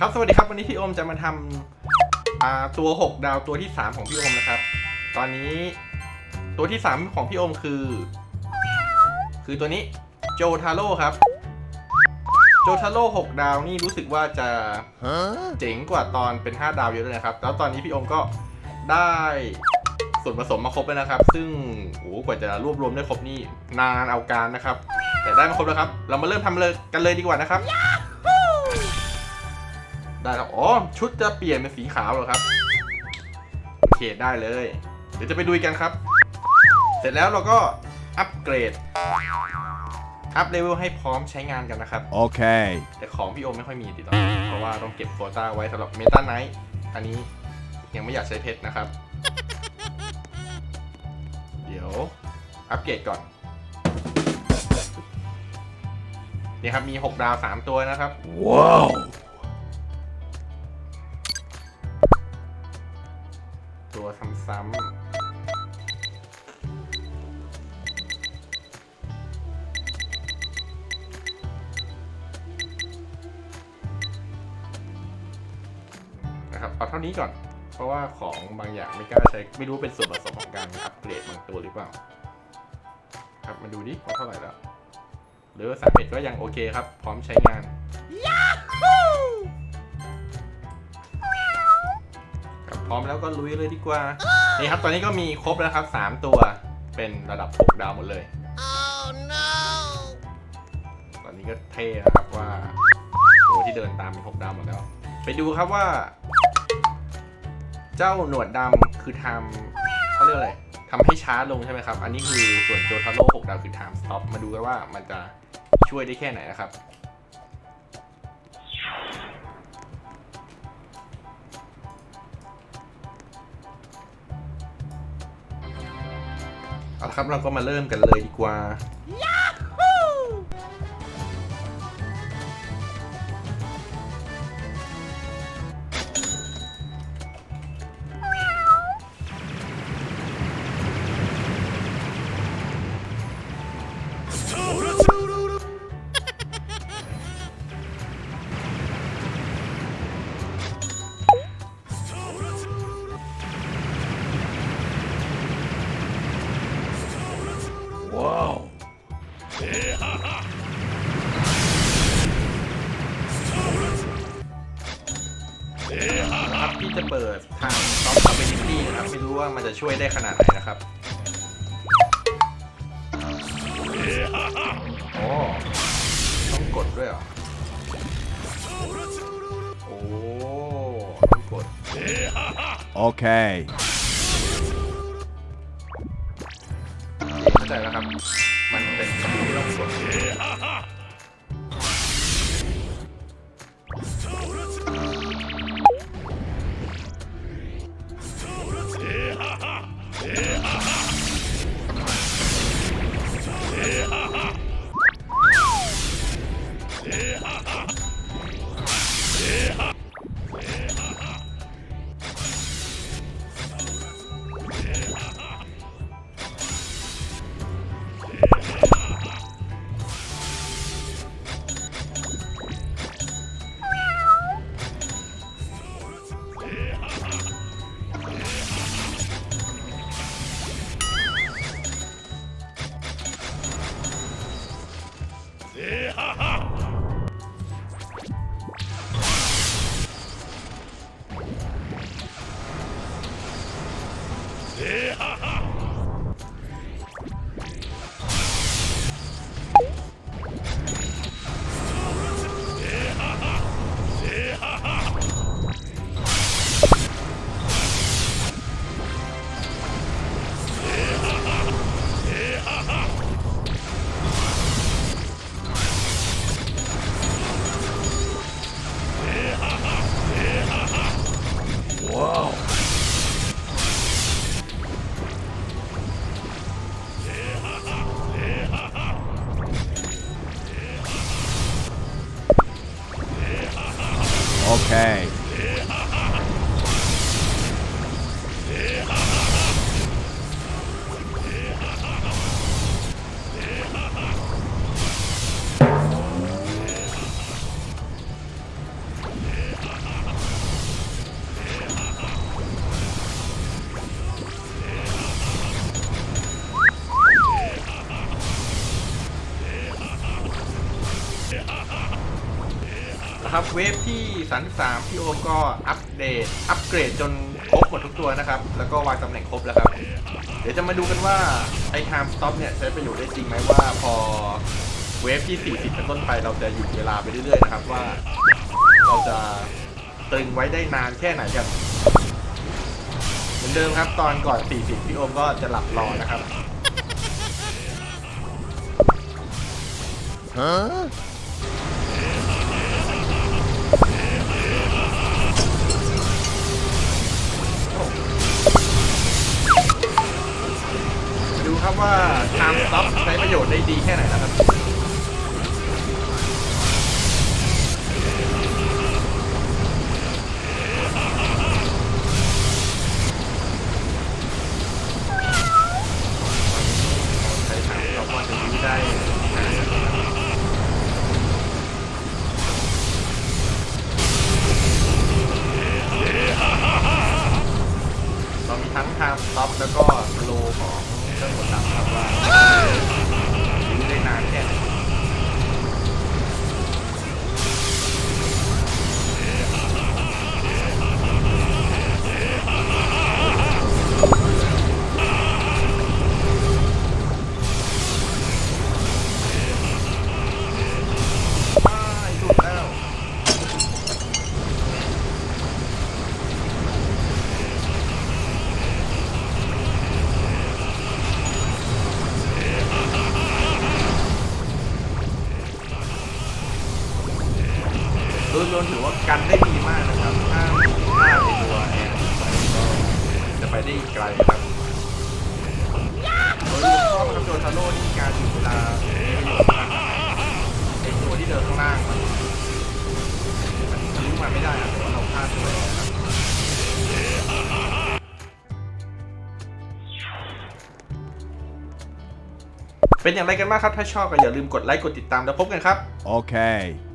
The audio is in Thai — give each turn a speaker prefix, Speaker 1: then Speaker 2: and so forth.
Speaker 1: ครับสวัสดีครับวันนี้พี่โอมจะมาทำตัว 6 ดาวตัวที่ 3 ของพี่โอมนะครับ ตอนนี้ตัวที่ 3 ของพี่โอมคือ คือตัวนี้โจทาโร่ครับ โจทาโร่6ดาวนี่รู้สึกว่าจะเจ๋งกว่าตอนเป็น 5 ดาวเยอะเลยนะครับ แล้วตอนนี้พี่โอมก็ได้ส่วนผสมมาครบแล้วนะครับ ซึ่งโอ้โหกว่าจะรวบรวมได้ครบนี่นานเอาการนะครับ แต่ได้มาครบแล้วครับ เรามาเริ่มทำเลยกันเลยดีกว่านะครับ ได้ครับอ๋อ ชุดจะเปลี่ยนเป็นสีขาวเหรอครับ โอเค ได้เลย เดี๋ยวจะไปดูกันครับ เสร็จแล้วเราก็อัปเกรด อัพเลเวลให้พร้อมใช้งานกันนะครับ
Speaker 2: Okay.
Speaker 1: แต่ของพี่โอมไม่ค่อยมีติดต่อเพราะว่าต้องเก็บโควต้าไว้สำหรับเมตาไนท์อันนี้ยังไม่อยากใช้เพชรนะครับ เดี๋ยวอัปเกรดก่อนนี่ครับ มี 6 ดาว 3 ตัวนะครับ
Speaker 2: Whoa.
Speaker 1: ตัว ซ้ำนะครับ เอาเท่านี้ก่อน เพราะว่าของบางอย่างไม่กล้าใช้ ไม่รู้เป็นส่วนผสมของการอัปเกรดบางตัวหรือเปล่า ครับมาดูดิว่าเท่าไหร่แล้วหรือสามเอ็ดก็ยังโอเคครับ พร้อมใช้งานค พร้อมแล้วก็ลุยเลยดีกว่า นี่ครับตอนนี้ก็มีครบแล้วครับ 3 ตัวเป็นระดับ 6 ดาวหมดเลยตอนนี้ก็เท่นะครับว่าตัวที่เดินตามเป็น6ดาวหมดแล้ว ไปดูครับว่า เจ้าหนวดดำคือทำเขาเรียกอะไรทำให้ช้าลงใช่ไหมครับ อันนี้คือส่วนโจทาโร่6ดาวคือ time stop มาดูกันว่ามันจะช่วยได้แค่ไหนนะครับ เอาละครับเราก็มาเริ่มกันเลยดีกว่า เปิดทางซอฟต์คอมเมนิตี้นะครับไม่รู้ว่ามันจะช่วยได้ขนาดไหนนะครับโอ้ต้องกดด้วยเหรอโอ้ต้องกด
Speaker 2: Okay.
Speaker 1: เข้าใจแล้วครับ มันเป็นสกิลที่ต้องกด Okay. ครับเวฟที่ 33 พี่โอมก็อัปเดต อัปเกรดจนครบหมดทุกตัวนะครับ แล้วก็วางตำแหน่งครบแล้วครับ เดี๋ยวจะมาดูกันว่า ไอ้ time stop เนี่ยใช้ประโยชน์ได้จริงไหมว่าพอเวฟที่ 40 เป็นต้นไปเราจะหยุดเวลาไปเรื่อยๆนะครับว่า เราจะตึงไว้ได้นานแค่ไหนกันเหมือนเดิมครับตอนก่อน 40 พี่โอมก็จะหลับรอนะครับ
Speaker 2: Huh?
Speaker 1: ครับว่า time stop ใช้ประโยชน์ได้ดีแค่ไหนนะครับใช้ time stop ว่าจะยื้อได้เรามีทั้ง time stop แล้วก็ slow ของ เครื่องกดดันครับว่ายื้อได้นานแค่ไหน กันได้ดีมากนะครับ ถ้าถ้าในตัวแอร์ไปก็จะไปได้อีกไกลครับโดยรวมชอบนะครับโดนทาโร่ที่มีการอยู่เวลามีประโยชน์มากไอตัวที่เดินข้างล่างมันมันทิ้งมาไม่ได้นะแต่ว่าเราพลาดไปแล้วครับเป็นอย่างไรกันบ้างครับ ถ้าชอบก็อย่าลืมกดไลค์ กดติดตามแล้วพบกันครับ
Speaker 2: Okay.